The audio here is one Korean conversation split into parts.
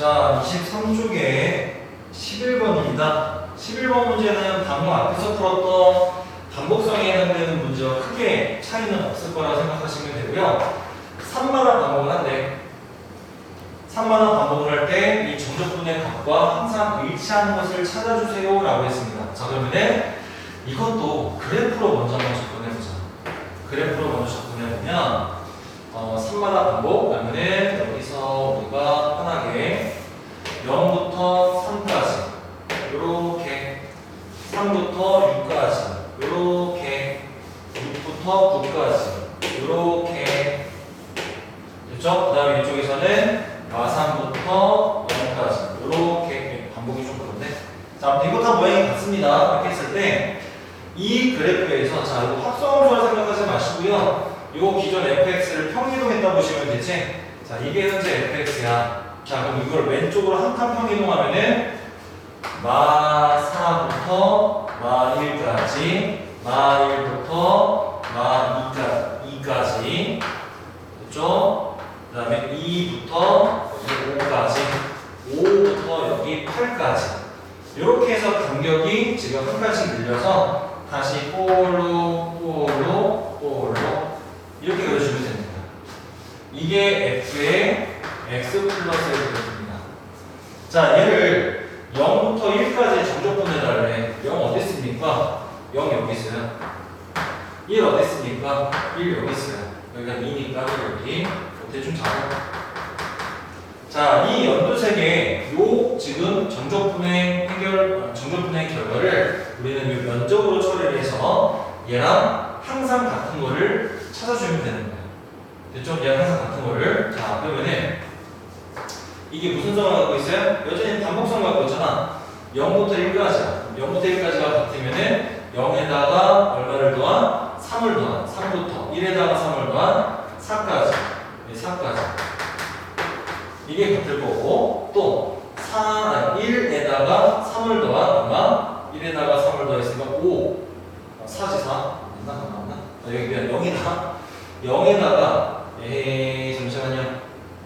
자, 23쪽에 11번입니다. 11번 문제는 방금 앞에서 풀었던 반복성에 해당되는 문제와 크게 차이는 없을 거라 생각하시면 되고요. 3마다 반복을 한대. 3마다 반복을 할 때 이 정적분의 값과 항상 일치하는 것을 찾아주세요 라고 했습니다. 자, 그러면은 이것도 그래프로 먼저 한번 접근해보자. 그래프로 먼저 접근해보면 어, 3마다 반복 그러면은 여기서 우리가 편하게 0부터 3까지 요렇게 3부터 6까지. 요렇게 6부터 9까지. 요렇게. 됐죠? 그 다음에 이쪽에서는 마산부터 0까지. 요렇게 반복이 좀 그런데. 자 아무튼 이거 다 모양이 같습니다. 이렇게 했을 때 이 그래프에서 자 이거 합성함수라 생각하지 마시고요. 요 기존 fx를 평이동했다 보시면 되지? 자 이게 현재 fx야. 자 그럼 이걸 왼쪽으로 한 칸 평이동하면은 마 4부터 마 1까지 마 1부터 마 2까, 2까지 됐죠? 그 다음에 2부터 5까지 5부터 여기 8까지 이렇게 해서 간격이 지금 한 칸씩 늘려서 다시 볼로 볼로 볼로 이렇게 그려주면 됩니다. 이게 f의 x 플러스 1입니다. 자, 얘를 0부터 1까지 정적분해 달래. 0 어디 있습니까? 0 여기 있어요. 1 어디 있습니까? 1 여기 있어요. 여기가 2니까 여기. 대충 잡아. 자, 이 연두색의 요 지금 정적분해 해결, 어, 정적분해 결과를 우리는 요 면적으로 처리를 해서 얘랑 항상 같은 거를 찾아주면 되는 거예요. 됐죠? 얘랑 항상 같은 거를. 자, 그러면은 이게 무슨 성을 갖고 있어요? 여전히 반복성 갖고 있잖아. 0부터 1까지야. 0부터 1까지가 같으면은 0에다가 얼마를 더한? 3을 더한 3부터 1에다가 3을 더한 4까지. 네, 4까지. 이게 같을 거고 또 4, 1에다가 3을 더한 얼마? 1에다가 3을 더했으니까 5. 4지 4. 맞나? 안 맞나? 아, 여기 그냥 0이다. 0에다가 에이 잠시만요.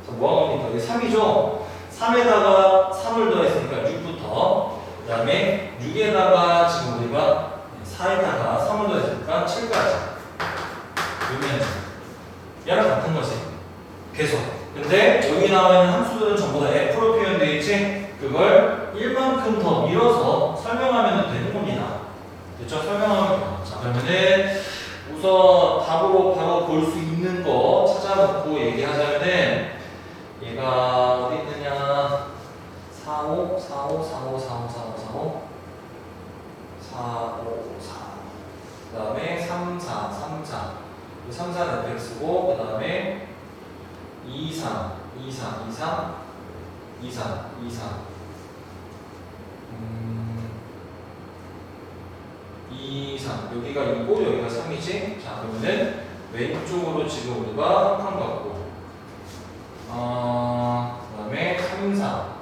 자, 뭐하고 있니까 여기 3이죠? 3에다가 3을 더했으니까 6부터 그 다음에 6에다가 지금 우리가 4에다가 3을 더했으니까 7까지 유면 얘랑 같은 거지 계속 근데 여기 나와 있는 함수들은 전부 다 f로 표현되어 있지 그걸 1만큼 더 밀어서 설명하면 되는 겁니다 됐죠? 설명하면 돼요 자 그러면은 우선 답으로 바로 볼 수 있는 거 찾아놓고 얘기하자면은 얘가 어디 있느냐 45, 45, 45, 45, 45, 45, 45, 4. 그 다음에 3, 4, 3, 4. 3, 4는 fx고, 그 다음에 2, 3, 2, 3, 2, 3, 2, 3, 2, 3. 음, 2, 3. 여기가 2고, 여기가 3이지? 자, 그러면은 왼쪽으로 지금 우리가 한칸 갖고, 어, 그 다음에 3, 4.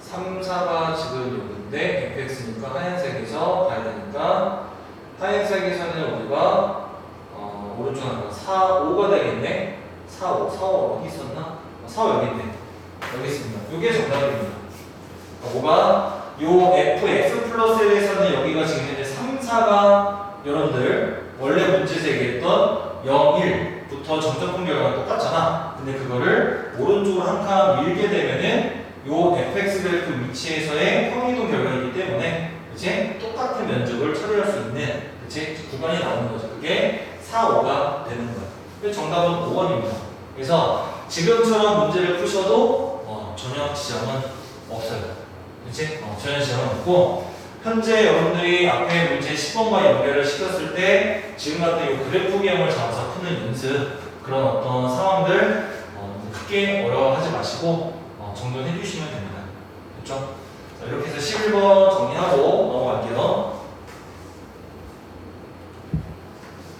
3, 4가 지금 여기인데 fx니까 하얀색에서 가야 되니까 하얀색에서는 우리가 어, 오른쪽 하나 4, 5가 되겠네 4, 5, 4, 5 어디 있었나? 4, 5 여기 있네 여기 있습니다 이게 정답입니다 뭐가 요 fx 플러스에서는 여기가 지금 현재 3, 4가 여러분들 원래 문제에서 얘기했던 0, 1부터 정적분 결과가 똑같잖아 근데 그거를 오른쪽으로 한 칸 밀게 되면은 요 fx 그래프 위치에서의 평이동 결과이기 때문에 그치? 똑같은 면적을 처리할 수 있는 그치? 구간이 나오는 거죠. 그게 4, 5가 되는 거예요. 정답은 5번입니다. 그래서 지금처럼 문제를 푸셔도 어, 전혀 지장은 없어요. 그치? 어, 전혀 지장은 없고 현재 여러분들이 앞에 문제 10번과 연결을 시켰을 때 지금 같은 이 그래프기형을 잡아서 푸는 연습 그런 어떤 상황들 어, 크게 어려워하지 마시고 어, 정돈해 주시면 됩니다. 됐죠? 자, 이렇게 해서 11번 정리하고 넘어갈게요.